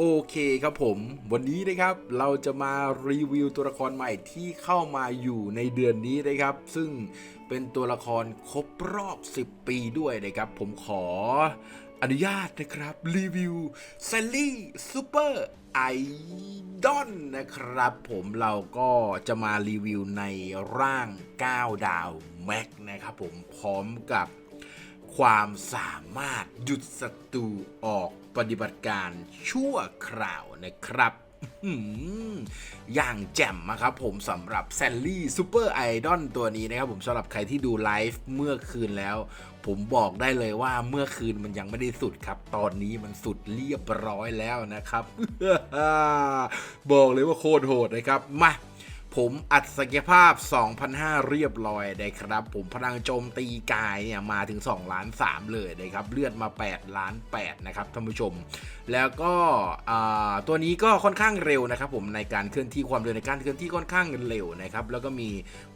โอเคครับผม วันนี้นะครับเราจะมารีวิวตัวละครใหม่ที่เข้ามาอยู่ในเดือนนี้นะครับ ซึ่งเป็นตัวละครครบรอบ 10 ปีด้วยนะครับ ผมขออนุญาตนะครับ รีวิวเซลลี่ซูเปอร์ไอดอนนะครับ ผมเราก็จะมารีวิวในร่าง 9 ดาวแม็กนะครับผมพร้อมกับความสามารถหยุดศัตรูออก ปฏิบัติการชั่วคราวนะครับอย่างแจ่มนะครับผมสำหรับแซลลี่ซูเปอร์ไอดอลตัวนี้นะครับผมสำหรับใครที่ดูไลฟ์เมื่อคืนแล้ว ผมบอกได้เลยว่าเมื่อคืนมันยังไม่ได้สุดครับ ตอนนี้มันสุดเรียบร้อยแล้วนะครับ บอกเลยว่าโคตรโหดนะครับ มา ผมอัดศักยภาพ 2,500 เรียบร้อยนะครับ ผมพลังโจมตีกายเนี่ยมาถึง 2 ล้าน 3 เลยนะครับ เลือดมา 8 ล้าน 8 นะครับท่านผู้ชม แล้วก็ตัวนี้ก็ค่อนข้างเร็วนะครับ ผมในการเคลื่อนที่ความเร็วในการเคลื่อนที่ค่อนข้างเร็วนะครับ แล้วก็มี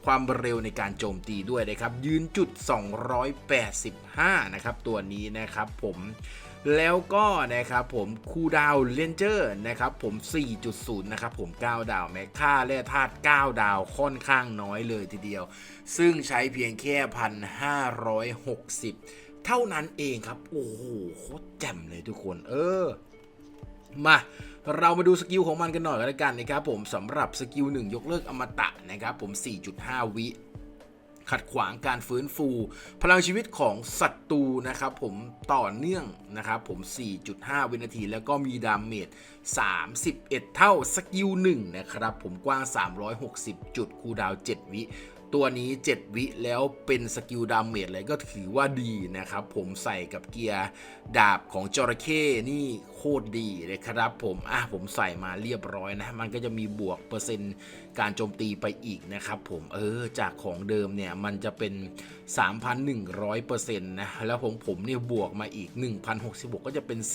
ความเร็วในการโจมตีด้วยนะครับ ยืนจุด 285 นะครับตัวนี้นะครับผม แล้วก็นะครับผมคูลดาวเลนเจอร์นะครับผม 4.0 นะครับผม 9 ดาวแม็กค่าแร่ธาตุ9ดาวค่อนข้างน้อยเลยทีเดียว ซึ่งใช้เพียงแค่ 1,560 เท่านั้นเองครับ โอ้โหโคตรแจ่มเลยทุกคน เออ มาเรามาดูสกิลของมันกันหน่อยกันแล้วกันนะครับผมสำหรับสกิล1ยกเลิกอมตะนะครับผม 4.5 วิ ขัดขวางการฟื้นฟู พลังชีวิตของศัตรูนะครับผมต่อเนื่องนะครับผม 4.5 วินาที แล้วก็มีดาเมจ 31 เท่าสกิล1นะครับผมกว้าง 360 จุดคูดาว 7 วิ ตัวนี้ 7 วิแล้วเป็นสกิลดาเมจเลยก็ถือว่าดีนะครับ ผมใส่กับเกียร์ดาบของจระเข้นี่โคตรดีเลยครับผม อะผมใส่มาเรียบร้อยนะ มันก็จะมีบวกเปอร์เซ็นต์การโจมตีไปอีกนะครับผมเออจากของเดิมเนี่ย มันจะเป็น 3,100%นะ แล้วของผมเนี่ยบวกมาอีก 1,066 ก็จะเป็น 4,166.7%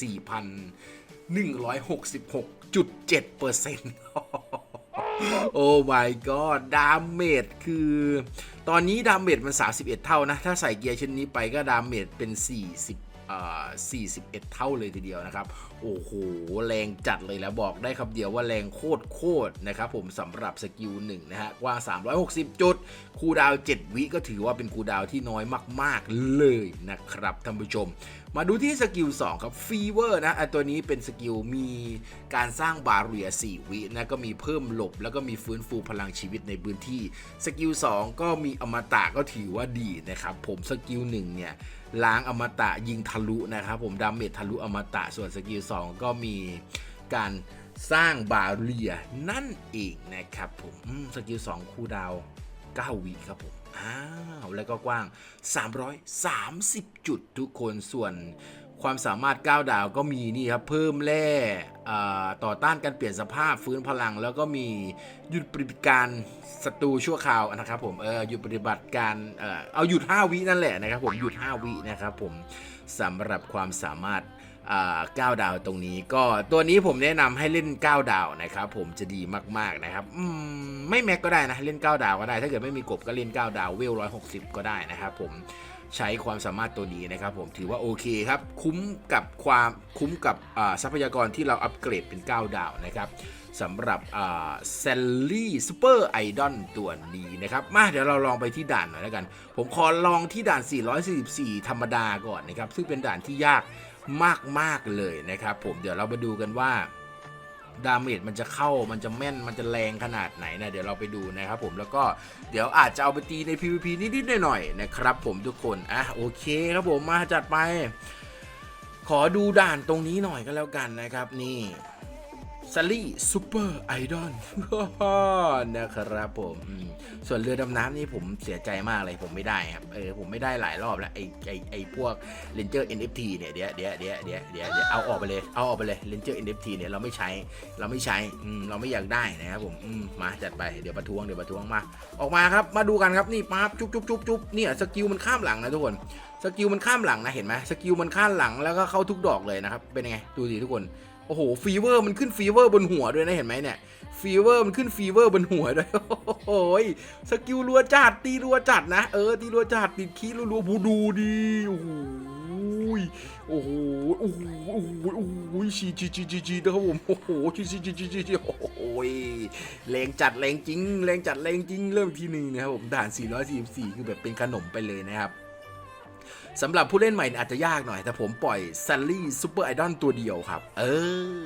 โอ้ my god ดาเมจคือ ตอนนี้ดาเมจมัน 31 เท่านะ ถ้าใส่เกียร์เช่นนี้ไปก็ดาเมจเป็น 40อ่า41 เท่าเลยทีเดียวนะครับ โอ้โห แรงจัดเลยแล้วบอกได้ครับเดียวว่าแรงโคตรโคตรนะครับผมสำหรับสกิลหนึ่งนะฮะกว้าง 360 จุด คูดาว 7 วิก็ถือว่าเป็นคูดาวที่น้อยมาก ๆ เลยนะครับท่านผู้ชม มาดูที่สกิล2ครับฟีเวอร์นะอันตัวนี้เป็นสกิลมีการสร้างบาเรีย4วินะก็มีเพิ่มหลบ แล้วก็มีฟื้นฟูพลังชีวิตในพื้นที่สกิล2ก็มีอมตะก็ถือว่าดีนะครับผมสกิล1เนี่ยล้างอมตะยิงทะลุนะครับผมดาเมจทะลุอมตะส่วนสกิล2ก็มีการสร้างบาเรียนั่นเองนะครับผมสกิล2คูลดาว 9วิครับผม อ้าว แล้วก็กว้าง 330 จุดทุกคนส่วนความสามารถ 9 ดาวก็มีนี่ครับ เพิ่มแร่ต่อต้านการเปลี่ยนสภาพฟื้นพลัง แล้วก็มีหยุดปฏิบัติการศัตรูชั่วคราวนะครับผมเออหยุดปฏิบัติการเออเอาหยุด 5 วินั่นแหละนะครับผมหยุด 5 วินะครับผมสำหรับความสามารถ 9 ดาวตรงนี้ก็ตัวนี้ผมแนะนำให้เล่น 9 ดาวนะครับผมจะดีมากๆนะครับมไม่แม็กก็ได้นะเล่น 9 ดาวก็ได้ ถ้าเกิดไม่มีกบก็เล่น 9 ดาวเวล160 ก็ได้นะครับผมใช้ความสามารถตัวนี้นะครับผมถือว่าโอเคครับคุ้มกับความคุ้มกับทรัพยากรที่เราอัปเกรดเป็น 9 ดาวนะครับ สำหรับเซลลี่ซูเปอร์ไอดอลตัวนี้นะครับ มาเดี๋ยวเราลองไปที่ด่านหน่อยแล้วกัน ผมขอลองที่ด่าน 444 ธรรมดาก่อนนะครับ ซึ่งเป็นด่านที่ยากมาก ๆ เลยนะครับผมเดี๋ยวเรามาดูกันว่าดาเมจมันจะเข้ามันจะแม่นมันจะแรงขนาดไหนนะเดี๋ยวเราไปดูนะครับผมแล้วก็เดี๋ยวอาจจะเอาไปตีใน PVP นิดๆหน่อยๆนะครับผมทุกคนอะโอเคครับผมมาจัดไป ขอดูด่านตรงนี้หน่อยก็แล้วกันนะครับนี่ ซัลลี่ซูเปอร์ไอดอลนะครับผมส่วนเรือดำน้ำนี่ผมเสียใจมากเลยผมไม่ได้ครับเออผมไม่ได้หลายรอบแล้วไอไอไอพวก Ranger NFT เนี่ยเดี๋ยวเดี๋ยวเดี๋ยวเดี๋ยวเดี๋ยวเดี๋ยวเอาออกไปเลยเอาออกไปเลย Ranger NFT เนี่ยเราไม่ใช้เราไม่ใช้เราไม่อยากได้นะครับผมมมาจัดไปเดี๋ยวประท้วงเดี๋ยวประท้วงมา ออกมาครับมาดูกันครับนี่ปั๊บจุ๊บจุ๊บจุ๊บจุ๊บเนี่ยสกิลมันข้ามหลังนะทุกคนสกิลมันข้ามหลังนะเห็นไหมสกิลมันข้ามหลังแล้วก็เข้าทุกดอกเลยนะครับเป็นยังไงดูสิทุกคน โอ้โหฟีเวอร์มันขึ้นฟีเวอร์บนหัวด้วยนะเห็นไหมเนี่ยฟีเวอร์มันขึ้นฟีเวอร์บนหัวด้วยโอ้ยสกิลรัวจัดตีรัวจัดนะเออตีรัวจัดติดคีรัวๆบูดูดีโอ้โหยโอ้โหโอ้โหโอ้โหโอ้โหชีจีจีจีจีนะครับผมโอ้โหชีจีจีจีจีโอ้โหยแรงจัดแรงจริงแรงจัดแรงจริงเริ่มที่หนึ่งนะครับผมด่าน 444 คือแบบเป็นขนมไปเลยนะครับ สำหรับผู้เล่นใหม่อาจจะยากหน่อย แต่ผมปล่อยซัลลี่ซูเปอร์ไอดอลตัวเดียวครับ เออ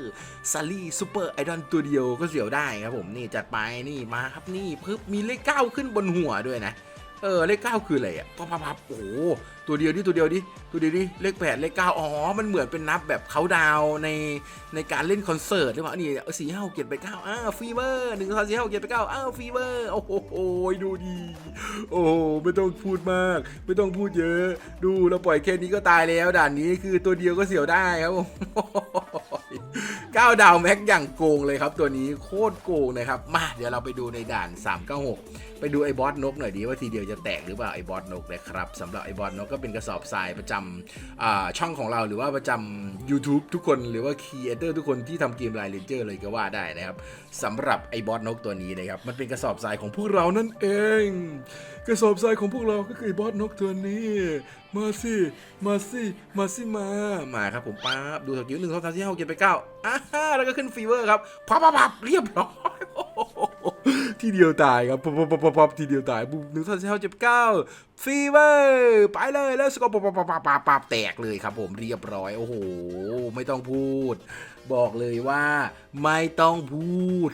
ซัลลี่ซูเปอร์ไอดอลตัวเดียวก็เสียวได้ครับผมนี่จัดไปนี่มาครับนี่ปึ๊บมีเลขเก้าขึ้นบนหัวด้วยนะ เออเลขเก้าคืออะไรอะปั๊บปั๊บปั๊บโอ้ตัวเดียวดิตัวเดียวดิตัวเดียวดิเลขแปดเลขเก้าอ๋อมันเหมือนเป็นนับแบบเขาดาวในในการเล่นคอนเสิร์ตหรือเปล่านี่สี่ห้าหกเจ็ดไปเก้าอ้าวฟีเวอร์หนึ่งสองสี่ห้าหกเจ็ดไปเก้าอ้าวฟีเวอร์โอ้โหดูดี โอ้ไม่ต้องพูดมาก ไม่ต้องพูดเยอะ ดูเราปล่อยแค่นี้ก็ตายแล้วด่านนี้คือตัวเดียวก็เสียวได้ครับผม ก้าดาวแม็กอย่างโกงเลยครับ ตัวนี้โคตรโกงนะครับ มาเดี๋ยวเราไปดูในด่าน 396 ไปดูไอ้บอสนกหน่อยดีว่าทีเดียวจะแตกหรือเปล่าไอ้บอสนกนะครับสำหรับไอ้บอสนกก็เป็นกระสอบทรายประจำช่องของเราหรือว่าประจำ YouTube ทุกคนหรือว่าครีเอเตอร์ทุกคนที่ทำเกมไลน์เลนเจอร์เลยก็ว่าได้นะครับสำหรับไอ้บอสนกตัวนี้นะครับมันเป็นกระสอบทรายของพวกเรานั่นเองกระสอบทรายของพวกเราก็คือบอสนกตัวนี้ มาสิ มาสิ มาสิมา มาครับผมป๊าบดูสกิลหนึ่งสองสามสี่ห้าหกเจ็ดแปดเก้าอ่าฮ่าแล้วก็ขึ้นฟีเวอร์ครับพับพับพับเรียบร้อยทีเดียวตายครับพับพับพับพับพับทีเดียวตายปุ๊บหนึ่งสองสามสี่ห้าหกเจ็ดเก้าฟีเวอร์ไปเลยแล้วสกอร์ปับปับปับปับปับปับแตกเลยครับผมเรียบร้อยโอ้โห ไม่ต้องพูด บอกเลยว่าไม่ต้องพูด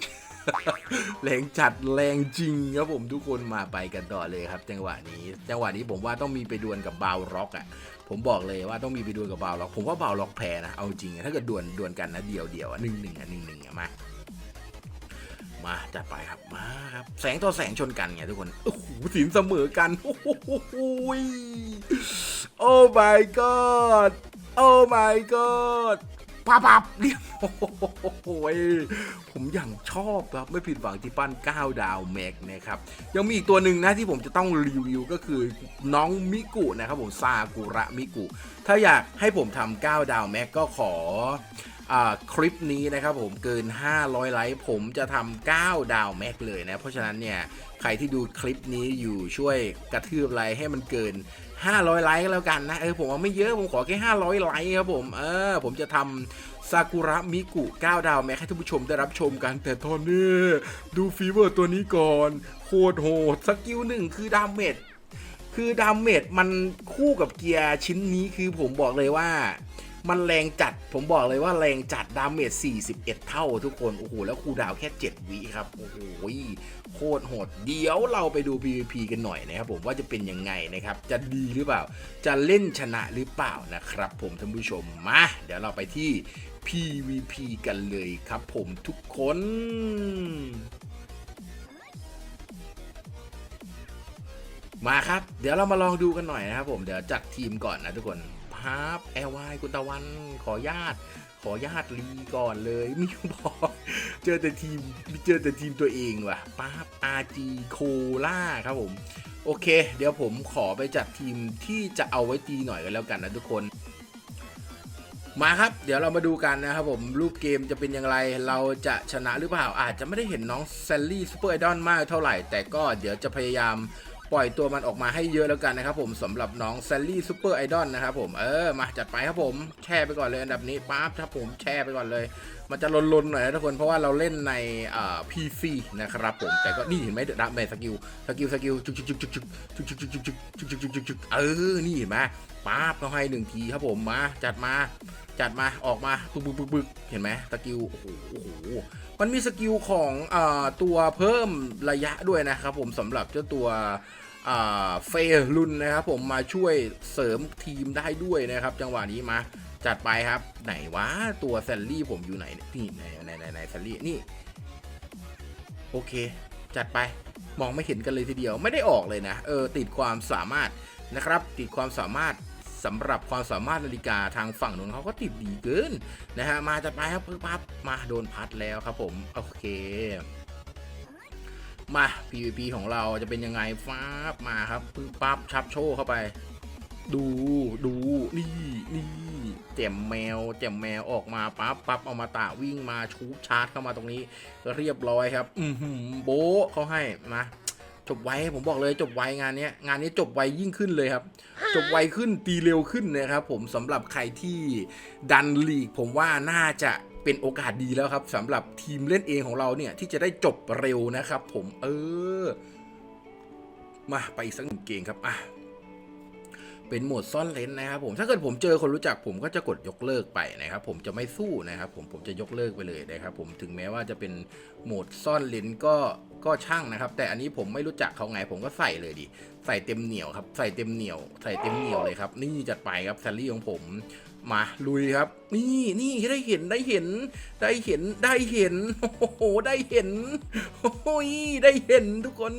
แรงจัดแรงจริงครับผมทุกคนมาไปกันต่อเลยครับ จังหวะนี้ จังหวะนี้ผมว่าต้องมีไปดวลกับบาวร็อกอะผมบอกเลยว่าต้องมีไปดวลกับบาวร็อก ผมว่าบาวร็อกแพ้นะเอาจริงถ้าเกิดดวลดวลกันนะเดียวเดียวอะหนึ่งหนึ่งอะหนึ่งหนึ่งอะมามาจัดไปครับมาครับ แสงต่อแสงชนกันไงทุกคนโอ้โหสินเสมอกันโอ้โหโอ้ my god โอ้ my god ปับปับเรียบ โอ้โหผมอย่างชอบครับไม่ผิดหวังที่ปั้น 9 ดาวแม็กนะครับ ยังมีอีกตัวหนึ่งนะที่ผมจะต้องรีวิวก็คือน้องมิกุนะครับผมซากุระมิกุ ถ้าอยากให้ผมทำ9ดาวแม็กก็ขออคลิปนี้นะครับผมเกิน 500 ไลค์ผมจะทำ9ดาวแม็กเลยนะ เพราะฉะนั้นเนี่ย ใครที่ดูคลิปนี้อยู่ช่วยกระทืบไลค์ให้มันเกิน 500 ไลค์แล้วกันนะ เออผมว่าไม่เยอะผมขอแค่ 500 ไลค์ครับผม เออผมจะทำ ซากุระมิกุ 9 ดาวแม็กให้ท่านผู้ชมได้รับชมกัน แต่ตอนนี้ ดูฟีเวอร์ตัวนี้ก่อน โคตรโหด สกิลหนึ่งคือดาเมจคือดาเมจมันคู่กับเกียร์ชิ้นนี้คือผมบอกเลยว่า มันแรงจัด ผมบอกเลยว่าแรงจัดดาเมจ 41 เท่าทุกคน โอ้โห แล้วคูดาวแค่ 7 วิครับ โอ้โห โคตรโหด เดี๋ยวเราไปดู PVP กันหน่อยนะครับผมว่าจะเป็นยังไงนะครับ จะดีหรือเปล่า จะเล่นชนะหรือเปล่านะครับ ผมท่านผู้ชม มา เดี๋ยวเราไปที่ PVP กันเลยครับผมทุกคนมาครับ เดี๋ยวเรามาลองดูกันหน่อยนะครับผม เดี๋ยวจัดทีมก่อนนะทุกคน ภาพแอลวคุณตะวันขอญาตขอญาตรีก่อนเลยมีบอกเจอแต่ทีมเจอแต่ทีมตัวเองว่ะป๊าบ RG โคล่าครับผมโอเค เดี๋ยวผมขอไปจัดทีมที่จะเอาไว้ตีหน่อยกันแล้วกันนะทุกคน มาครับ เดี๋ยวเรามาดูกันนะครับผมรูปเกมจะเป็นอย่างไรเราจะชนะหรือเปล่าอาจจะไม่ได้เห็นน้องแซลลี่ซูเปอร์ไอดอลมากเท่าไหร่ แต่ก็เดี๋ยวจะพยายาม ปล่อยตัวมันออกมาให้เยอะแล้วกันนะครับผมสำหรับน้องแซลลี่ซูเปอร์ไอดอลนะครับผมเออมาจัดไปครับผมแช่ไปก่อนเลยอันดับนี้ปั๊บถ้าผมแช่ไปก่อนเลย มันจะลนๆหน่อยนะทุกคนเพราะว่าเราเล่นในอ่า PC นะครับผมแต่ก็นี่เห็นไหมเดอะดับแมนสกิลสกิลสกิลจุกจุกจุกจุกจุกจุกจุกจุกจุกจุกจุกจุกจุกจุกจุกเออนี่เห็นไหม ปั๊บเขาให้หนึ่งทีครับผมมาจัดมาจัดมาออกมาปึ๊กปึ๊กปึ๊กเห็นไหมสกิลโอ้โหมันมีสกิลของอตัวเพิ่มระยะด้วยนะครับผมสำหรับเจ้าตัวเฟรุนนะครับผมมาช่วยเสริมทีมได้ด้วยนะครับ จังหวะนี้มาจัดไปครับ ไหนวะตัวแซลลี่ผมอยู่ไหนนี่ยนี่ไหนไหนไหนไหนแซลลี่นี่ โอเค จัดไปมองไม่เห็นกันเลยทีเดียวไม่ได้ออกเลยนะ เออติดความสามารถนะครับ ติดความสามารถ สำหรับความสามารถนาฬิกาทางฝั่งนู้นเขาก็ติดดีเกินนะฮะมาจัดไปครับปึ๊บปั๊บมาโดนพัดแล้วครับผมโอเคมา PVP ของเราจะเป็นยังไงฟ้าบมาครับปึ๊บปั๊บชับโชว์เข้าไป ดูดูนี่นี่แจ่มแมวแจ่มแมวออกมาปั๊บปั๊บเอามาตะวิ่งมาชูชาร์จเข้ามาตรงนี้ เรียบร้อยครับ อือหือโบเขาให้มา จบไวผมบอกเลยจบไวงานนี้งานนี้จบไวยิ่งขึ้นเลยครับ จบไวขึ้นตีเร็วขึ้นนะครับ ผมสำหรับใครที่ดันลีก ผมว่าน่าจะเป็นโอกาสดีแล้วครับสำหรับทีมเล่นเองของเราเนี่ย ที่จะได้จบเร็วนะครับ ผมเออ มาไปสักหนึ่งเกมครับอะ เป็นโหมดซ่อนเลนนะครับผมถ้าเกิดผมเจอคนรู้จักผมก็จะกดยกเลิกไปนะครับ ผมจะไม่สู้นะครับ ผมผมจะยกเลิกไปเลยนะครับ ผมถึงแม้ว่าจะเป็นโหมดซ่อนเลนก็ก็ช่างนะครับ แต่อันนี้ผมไม่รู้จักเขาไงผมก็ใส่เลยดิใส่เต็มเหนียวครับ ใส่เต็มเหนียว ใส่เต็มเหนียวเลยครับ นี่จัดไปครับแซลลี่ของผมมาลุยครับ นี่นี่ได้เห็นได้เห็น ได้เห็นได้เห็นโอ้โหได้เห็นโอ้ยได้เห็นทุกคน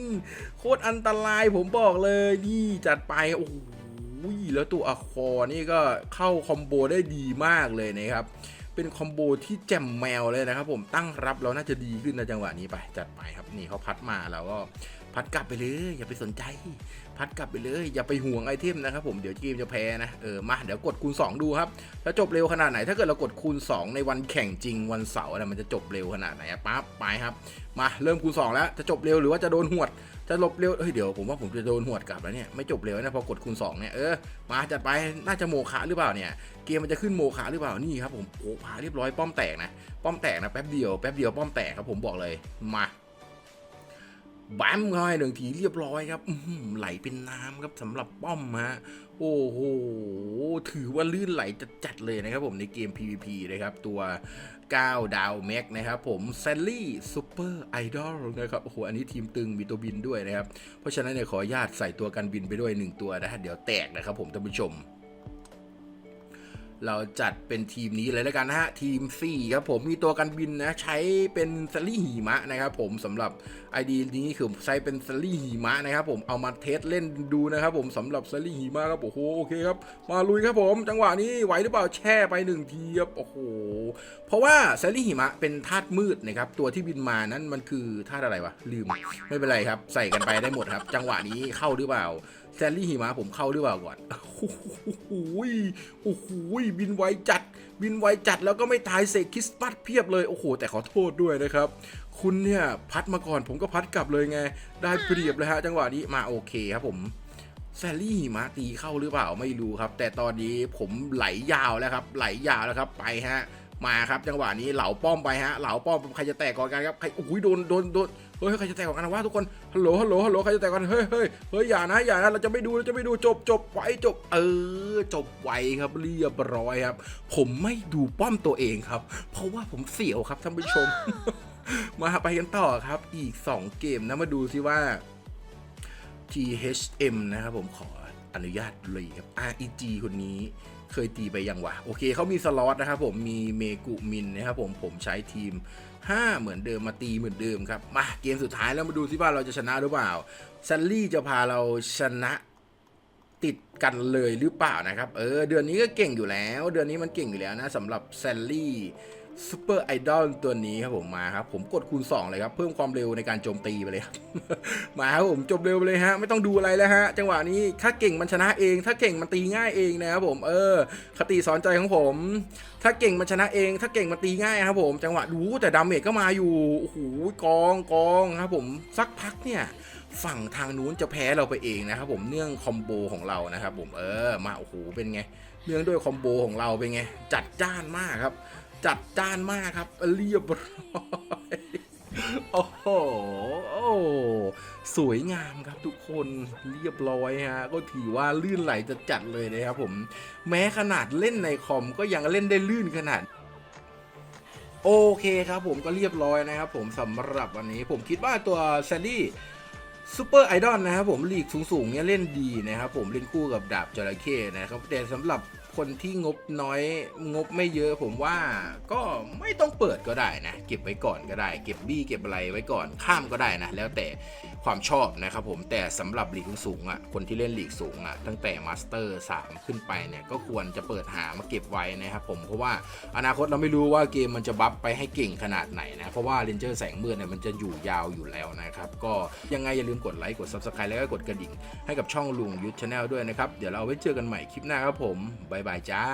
โคตรอันตรายผมบอกเลยนี่จัดไปโอ้โห แล้วตัวอะคอนี่ก็เข้าคอมโบได้ดีมากเลยนะครับ เป็นคอมโบที่แจ่มแมวเลยนะครับผมตั้งรับเราน่าจะดีขึ้นในจังหวะนี้ไป จัดไปครับนี่เขาพัดมาแล้วก็ พัดกลับไปเลย อย่าไปสนใจ พัดกลับไปเลย อย่าไปห่วงไอเทมนะครับผมเดี๋ยวเกมจะแพ้นะเออมาเดี๋ยวกดคูณ 2 ดูครับแล้วจบเร็วขนาดไหน ถ้าเกิดเรากดคูณ 2 ในวันแข่งจริงวันเสาร์นะไรมันจะจบเร็วขนาดไหนปั๊บไปครับ มาเริ่มคูณ 2 แล้วจะจบเร็วหรือว่าจะโดนหวดจะหลบเร็วเฮ้ยเดี๋ยวผมว่าผมจะโดนหวดกลับแล้วเนี่ยไม่จบเร็วนะพอกดคูณ2เนี่ยเออมาจัดไปน่าจะโมคะหรือเปล่าเนี่ยเกมมันจะขึ้นโมคะหรือเปล่านี่ครับผมโอ้ผาเรียบร้อยป้อมแตกนะป้อมแตกนะแป๊บเดียวแป๊บเดียวป้อมแตกครับผมบอกเลยมา บัมเข้าให้หนึ่งทีเรียบร้อยครับอืไหลเป็นน้ำครับสำหรับป้อมฮะโอ้โหถือว่าลื่นไหลจัดๆเลยนะครับผมในเกม PVP นะครับ ตัว 9 ดาวแม็กนะครับผมแซลลี่ซูเปอร์ไอดอลนะครับโอ้โหอันนี้ทีมตึงมีตัวบินด้วยนะครับ เพราะฉะนั้นเนี่ยขออนุญาตใส่ตัวกันบินไปด้วย 1 ตัวนะเดี๋ยวแตกนะครับผมท่านผู้ชม เราจัดเป็นทีมนี้เลยแล้วกันนะฮะ ทีม 4 ครับผมมีตัวกันบินนะ ใช้เป็นซลลี่หิมะนะครับผมสำหรับ ID นี้คือใช้เป็นซลลี่หิมะนะครับผมเอามาเทสเล่นดูนะครับผมสำหรับซลลี่หิมะครับโอ้โหโอเคครับมาลุยครับผมจังหวะนี้ไหวหรือเปล่าแช่ไปหนึ่งทีครับโอ้โหเพราะว่าซลลี่หิมะเป็นธาตุมืดนะครับตัวที่บินมานั้นมันคือธาตุอะไรวะลืมไม่เป็นไรครับ ใส่กันไปได้หมดครับ จังหวะนี้เข้าหรือเปล่า แซลลี่หิมะผมเข้าหรือเปล่าก่อน โอ้โหโอ้โหบินไวจัด บินไวจัดแล้วก็ไม่ตายเสกคริสต์มาสเพียบเลย โอ้โห แต่ขอโทษด้วยนะครับ คุณเนี่ยพัดมาก่อนผมก็พัดกลับเลยไง ได้เปรียบเลยฮะจังหวะนี้มาโอเคครับผมแซลลี่หิมะตีเข้าหรือเปล่าไม่รู้ครับ แต่ตอนนี้ผมไหลยาวแล้วครับ ไหลยาวแล้วครับไปฮะ มาครับจังหวะนี้เหลาป้อมไปฮะเหลาป้อมใครจะแตกก่อนกันครับใครโอ้ยโดนโดนโดน เฮ้ยใครจะแตกก่อนกันนะวะทุกคนฮัลโหลฮัลโหลฮัลโหลใครจะแตกก่อนเฮ้ยเฮ้ยเฮ้ยอย่านะอย่านะเราจะไม่ดูเราจะไม่ดูจบจบไวจบ เออ จบไวครับเรียบร้อยครับ ผมไม่ดูป้อมตัวเองครับ เพราะว่าผมเสียวครับท่านผู้ชม มาไปกันต่อครับ อีก 2 เกมนะมาดูซิว่า THM นะครับผมขออนุญาตเลยครับ REG คนนี้ เคยตีไปยังวะ โอเคเขามีสล็อตนะครับผมมีเมกุมินนะครับผมผมใช้ทีม 5 เหมือนเดิมมาตีเหมือนเดิมครับ มาเกมสุดท้ายแล้วมาดูซิว่าเราจะชนะหรือเปล่าซันลี่จะพาเราชนะติดกันเลยหรือเปล่านะครับ เออ เดือนนี้ก็เก่งอยู่แล้ว เดือนนี้มันเก่งอยู่แล้วนะสำหรับแซลลี่ ซูเปอร์ไอดอลตัวนี้ครับผมมาครับผมกดคูณ 2 เลยครับ เพิ่มความเร็วในการโจมตีไปเลยครับ มาครับผมจบเร็วไปเลยฮะ ไม่ต้องดูอะไรแล้วฮะ จังหวะนี้ถ้าเก่งมันชนะเอง ถ้าเก่งมันตีง่ายเองนะครับผมเออ คติสอนใจของผม ถ้าเก่งมันชนะเอง ถ้าเก่งมันตีง่ายครับผม จังหวะดูแต่ดาเมจก็มาอยู่โอ้โหกองกองครับผมสักพักเนี่ยฝั่งทางนู้นจะแพ้เราไปเองนะครับผมเนื่องคอมโบของเรานะครับผมเออมาโอ้โหเป็นไงเนื่องด้วยคอมโบของเราเป็นไงจัดจ้านมากครับ จัดจ้านมากครับ เรียบร้อยโอ้โหโอ้สวยงามครับทุกคนเรียบร้อยฮะก็ถือว่าลื่นไหลจะจัดเลยนะครับผมแม้ขนาดเล่นในคอมก็ยังเล่นได้ลื่นขนาดโอเคครับผมก็เรียบร้อยนะครับผมสำหรับวันนี้ผมคิดว่าตัวแซนดี้ซูเปอร์ไอดอลนะครับผมลีกสูงๆเนี่ยเล่นดีนะครับผมเล่นคู่กับดาบจระเข้นะครับแต่สำหรับ คนที่งบน้อยงบไม่เยอะผมว่าก็ไม่ต้องเปิดก็ได้นะ เก็บไว้ก่อนก็ได้ เก็บบี้เก็บอะไรไว้ก่อนข้ามก็ได้นะ แล้วแต่ความชอบนะครับผมแต่สำหรับลีกสูงๆอะคนที่เล่นลีกสูงอะตั้งแต่มาสเตอร์3ขึ้นไปเนี่ยก็ควรจะเปิดหามาเก็บไว้นะครับผมเพราะว่าอนาคตเราไม่รู้ว่าเกมมันจะบัฟไปให้เก่งขนาดไหนนะเพราะว่าเรนเจอร์แสงมืดเนี่ยมันจะอยู่ยาวอยู่แล้วนะครับก็ยังไงอย่าลืมกดไลค์กด subscribe แล้วก็กดกระดิ่งให้กับช่องลุงยุทธชาแนลด้วยนะครับเดี๋ยวเราไว้เจอกันใหม่คลิปหน้าครับผมบ๊ายบายจ้า